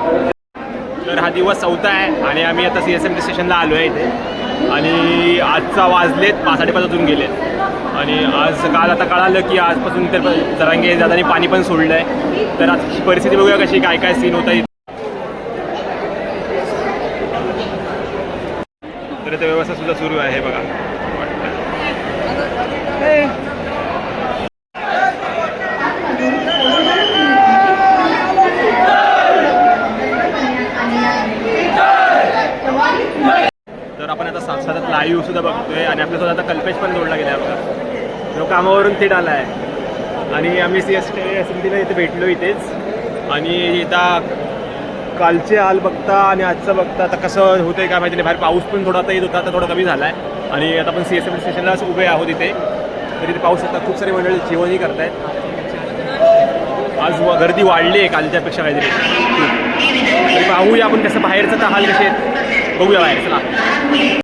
तर हा दिवस चौथा आहे आणि आम्ही आता सी एस एम टी स्टेशनला आलो आहे इथे. आणि आजचा वाजलेत पाच साडेपाच वाजून गेलेत आणि आज काल आता कळालं की आजपासून तर जरांगे दादानी पाणी पण सोडलं आहे तर आजची परिस्थिती बघूया कशी काय काय सीन होत आहे तर ते व्यवस्था सुद्धा सुरू आहे बघा आपण आता साक्षात लाईव्ह आणि आपल्यासोबत आता कल्पेश पण जोडला गेला आपला जो कामावरून थेट आला आहे आणि आम्ही C S T S M टीला इथे भेटलो इथेच. आणि इथं कालचे हाल बघता आणि आजचं बघता आता कसं होतंय काय माहिती नाही. बाहेर पाऊस पण थोडा आता येत होता आता थोडा कमी झाला आहे आणि आता आपण सी एस एम टी स्टेशनलाच उभे आहोत इथे. तरी इथे पाऊस आता खूप सारी मंडळी जेवणही करतायत. आज गर्दी वाढली आहे कालच्यापेक्षा काहीतरी. तरी पाहूया आपण कसं बाहेरचं तर हाल कसे आहेत. बघूया बाहेर चला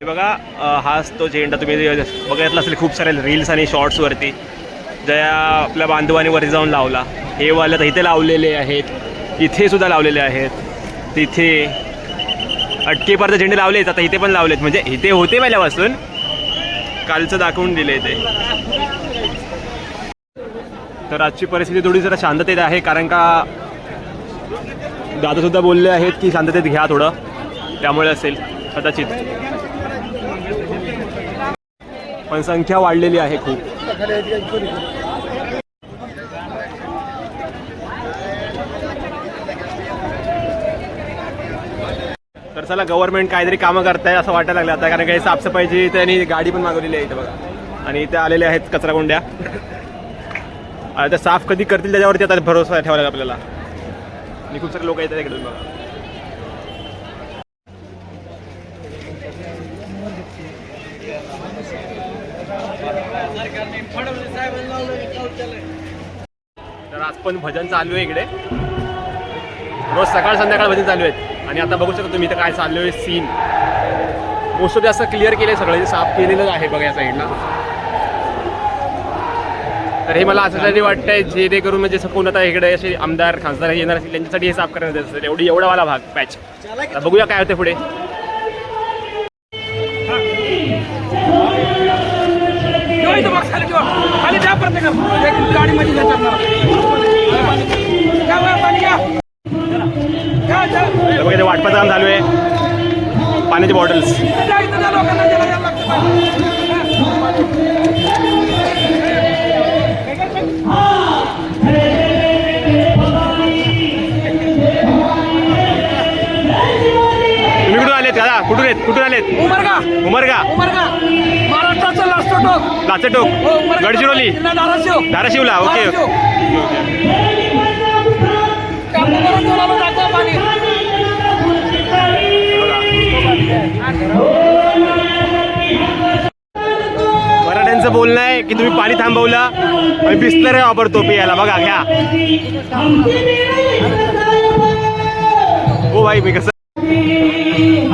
बघा हाच तो झेंडा तुम्ही बघितला असेल खूप साऱ्या रील्स आणि शॉर्ट्सवरती ज्या आपल्या बांधवाने वरती जाऊन लावला. हे वाले तर इथे लावलेले आहेत. इथे सुद्धा लावलेले आहेत. तिथे. अटकेपर्यंत झेंडे लावलेत आता इथे पण लावलेत. म्हणजे इथे होते पहिल्यापासून. कालचं दाखवून दिले ते. तर आजची परिस्थिती थोडी जरा शांततेत आहे कारण का दादासुद्धा बोलले आहेत की शांततेत घ्या थोडं. त्यामुळे असेल. कदाचित पण संख्या वाढलेली आहे खूप. तर चला गव्हर्नमेंट काहीतरी कामं करताय असं वाटायला लागलं आता कारण काही साफसफाईची त्यांनी गाडी पण मागवलेली आहे इथे बघा. आणि इथे आलेले आहेत कचरा कोंड्या आता साफ कधी करतील त्याच्यावरती आता भरोसा ठेवायला आपल्याला. आणि खूप सारे लोक येतात इकडे बघा. पण भजन चालू आहे इकडे. रोज सकाळ संध्याकाळ भजन चालू आहेत. आणि आता बघू शकता तुम्ही इथं काय चालू आहे सीन मोस्ट ऑफ क्लिअर केलं आहे सगळं साफ केलेलं आहे बघा या साईडला तर हे मला असं तरी वाटतंय जेणेकरून म्हणजे सपोन आता इकडे असे आमदार खासदार येणार असतील त्यांच्यासाठी हे साफ करण्यात असेल. एवढी एवढा वाला भाग पॅच आता बघूया काय होते पुढे. गाडीमध्ये तर बघा इथे वाटपाचं काम चालू आहे. पाण्याचे बॉटल्स. तुम्ही कुठून आलेत दादा? कुठून आहेत? कुठून आलेत? उमरगा. उमरगा. उमरगा. महाराष्ट्राचं लास्ट टोक लाचटोक. हो, उमरगा. गडचिरोली. जिल्हा धाराशिव. धाराशिवला. ओके धाराशिव. करून पाणी. की तुम्ही पाणी थांबवलं आणि बिस्तर वापरतो पियाला बघा घ्या. हो भाई मी कसं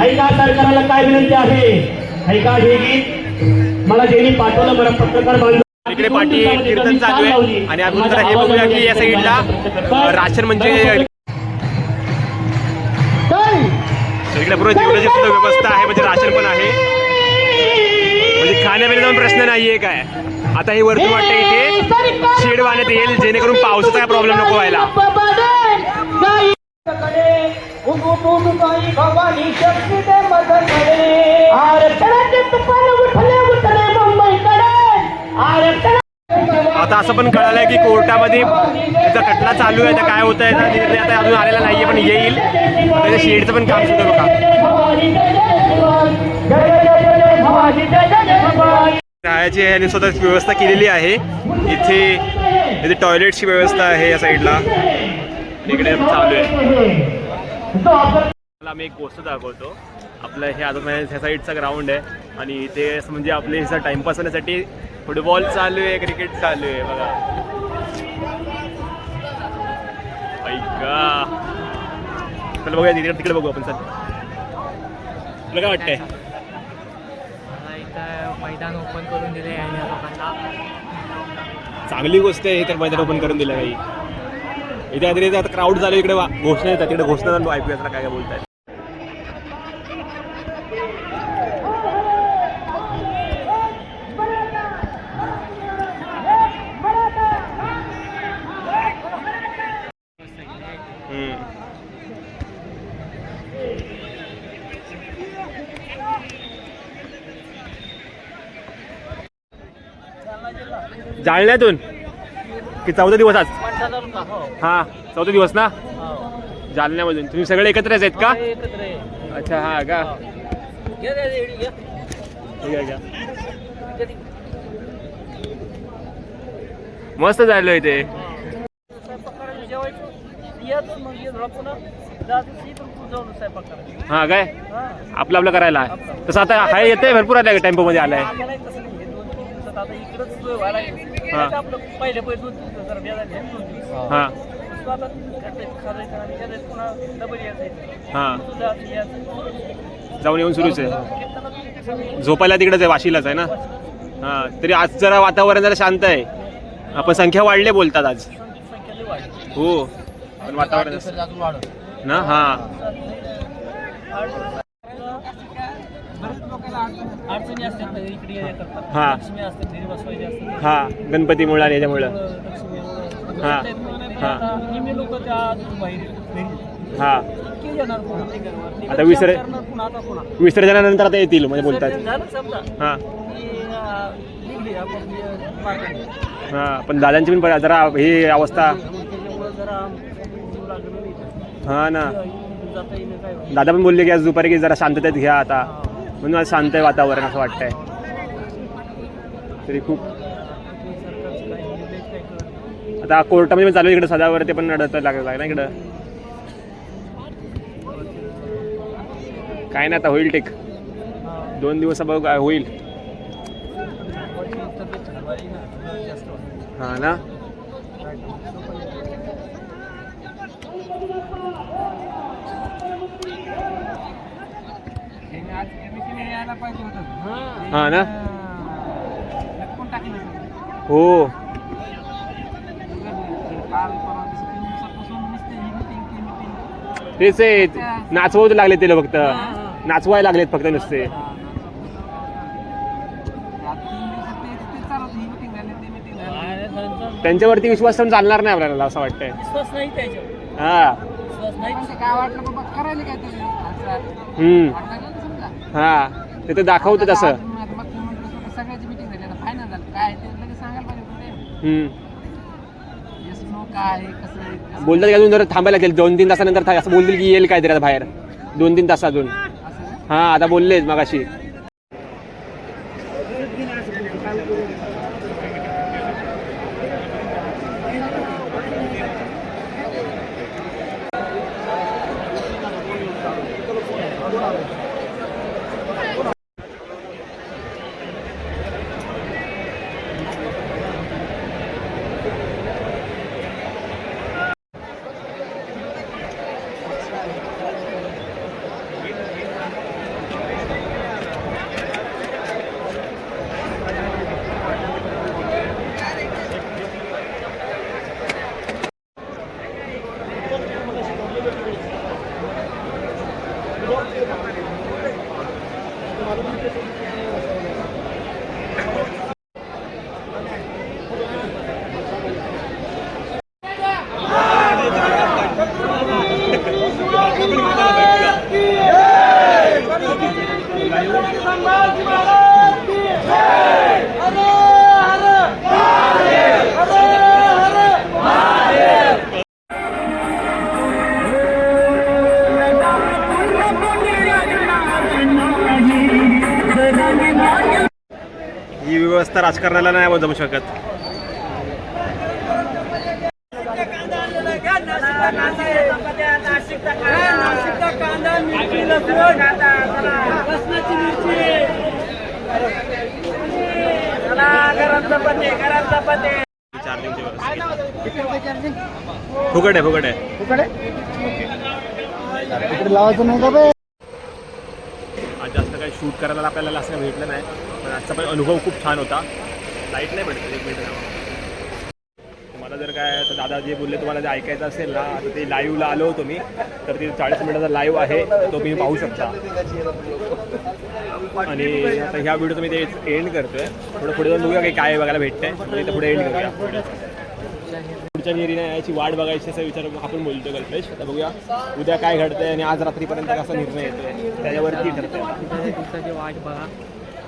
ऐका सरकारला काय विनंती आहे? ऐका हे गीत? मला ज्यांनी पाठवलं पत्रकार इकडे पाठी कीर्तन चालू आहे. आणि आपण जरा हे बघूया की या साईडला राशन म्हणजे इकडे पूर्ण जेवणाची सुद्धा व्यवस्था आहे म्हणजे राशन पण आहे. म्हणजे खाण्यापिण्याचा पण प्रश्न नाहीये काय? आता हे वरतून वाटतं इथे. शेड बांधण्यात येईल जेणेकरून पावसाचा काय प्रॉब्लेम नको व्हायला. आता असं पण कळालंय की कोर्टामध्ये त्याचा खटला चालू आहे तर काय होत आहे निर्णय आता अजून आलेला नाहीये पण येईल. त्याच्या शेडचं पण काम सुरू बघा. राहायची ह्यानी स्वतः व्यवस्था केलेली आहे. इथे इथे टॉयलेटची व्यवस्था आहे या साईडला इकडे चालू आहे. मला मी एक गोष्ट दाखवतो. आपलं हे आता म्हणजे ह्या साईडचा ग्राउंड आहे. आणि इथे असं म्हणजे आपले टाइमपास होण्यासाठी फुटबॉल चालू आहे क्रिकेट चालू आहे बघा. ऐका चला बघूया तिकडे तिकडे बघू आपण सर तुला काय वाटतंय? मैदान ओपन करून दिले आहे या लोकांना. चांगली गोष्ट आहे तर मैदान ओपन करून दिलं काही इथे आता क्राऊड झालं इकडे घोषणा येतात तिकडे घोषणा झालो ऐकूया जरा काय काय बोलतात जालन्यातून? की चौदा दिवस आज? हा. चौदा दिवस ना? जालन्यामधून. तुम्ही सगळे एकत्रच आहेत का? अच्छा हा का? का मस्त झालं इथे हा. काय? आपलं आपलं करायला. तसं आता हाय येते भरपूर आलाय. टेम्पो मध्ये आलाय हा. पहिले पहिले दोन दिवस जरा बेजार झाले, दोन दिवस. हा. दुसरं आता पुन्हा डबल यायचं. हा. तुझं असं यायचं. जाऊन येऊन सुरूच आहे. कीर्तनात सगळी झोपायला तिकडेच आहे वाशीलाच आहे ना? हा. तरी आज जरा वातावरण जरा शांत आहे. आपण संख्या वाढले बोलतात आज. संख्या लई वाढली. हो. पण वातावरण ना? हा. अडचण- असतात इकडे हा. लक्ष्मी असते घरी बसवायची असते हा गणपतीमुळे आणि याच्यामुळं लक्ष्मी हा. हा. आता निम्मे लोक त्या बाहेर घरी हा इतके येणार पुन्हा ते घरवर. आता विसर- करणार पुन्हा आता पुन्हा विसर्जनानंतर आता येतील म्हणजे बोलतात विसर्जन झालं समजा हा की अं, निघली आपण अं, मार्गाने. हा पण दादांची पण बरं जरा हे अवस्था त्याच्यामुळं जरा जीव लागलं नाही इथं. हा ना जाता काय. दादा पण बोलले की आज दुपारी की जरा शांततेत घ्या आता म्हणून आज शांत आहे वातावरण असं वाटतंय. तरी खूप. आता कोर्टामध्ये पण चालू आहे इकडे सदावर ते पण रडत लागलं ना इकडं. काय नाही आता होईल टेक दोन दिवस बघ होईल. हां हा ना काय आज कमिटीने यायला पाहिजे होतं हा ना लटकून टाकलं होतं. हो काल परवा दिवशी तीन दिवसापासून नुसते ही meeting, ती meeting. तेच आहे. नाचवत लागले ते फक्त. नाचवायला लागलेत फक्त नुसते. ही. त्यांच्यावरती विश्वास ठेवून चालणार नाही आपल्याला असं वाटतंय. विश्वास नाही त्याच्यावर. हा. विश्वास नाही. काय वाटलं करायला काय हम्म. ना हा ते तर दाखवतं तसं सगळ्याची मिटिंग झाली. आता फायनल झालं. काय ते लगेच सांगायला पाहिजे होतं ते. हम्म. येस नो काय आहे, कसं आहे कसं बोलतात की अजून जरा थांबायला लागेल. दोन तीन तासानंतर था- असं बोलतील की येईल काहीतरी आता बाहेर. दोन तीन तास अजून. असं हा आता बोललेच मगाशी. মানে राजकारणाला नाही जमू शकत. चार्जिंगची व्यवस्था फुकट आहे फुकट आहे. लावायचं नाही का बे आज जास्त काही शूट करायला आपल्याला असं भेटलं नाही पण आजचा पण अनुभव खूप छान होता. लाइट नाही भेटत एक मिनिट. तुम्हाला जर काय तर दादा जे बोलले तुम्हाला जे ऐकायचं असेल ना आता ते लाईव्हला आलो होतो मी तर ते चाळीस मिनिटाचा लाईव्ह आहे तो तुम्ही पाहू शकता. आणि आता ह्या व्हिडिओ मी ते एंड करतोय. थोडं पुढे जाऊन बघूया काही काय बघायला भेटतंय. इथं पुढे एंड करूया. पुढच्या निरीने याची वाट बघायची असा विचार आपण बोलतो कल्पेश. आता बघूया उद्या काय घडतंय आणि आज रात्रीपर्यंत कसा निर्णय येतोय त्याच्यावरती ठरतंय. वाट बघा.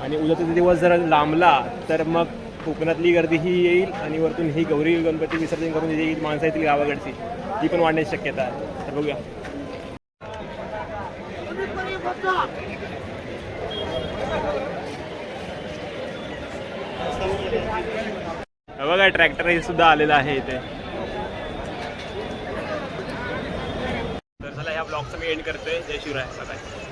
आणि उद्याचा दिवस जर लांबला तर मग कोकणातली गर्दी ही येईल आणि वरतून ही गौरी गणपती विसर्जन करून जी माणसं येतील गावाकडची. ती पण वाढण्याची शक्यता आहे. तर बघूया. बघा ट्रॅक्टर हे सुद्धा आलेलं आहे इथे. तर चला ह्या ब्लॉगचं मी एंड करतोय. जय शिवराय. सकाळी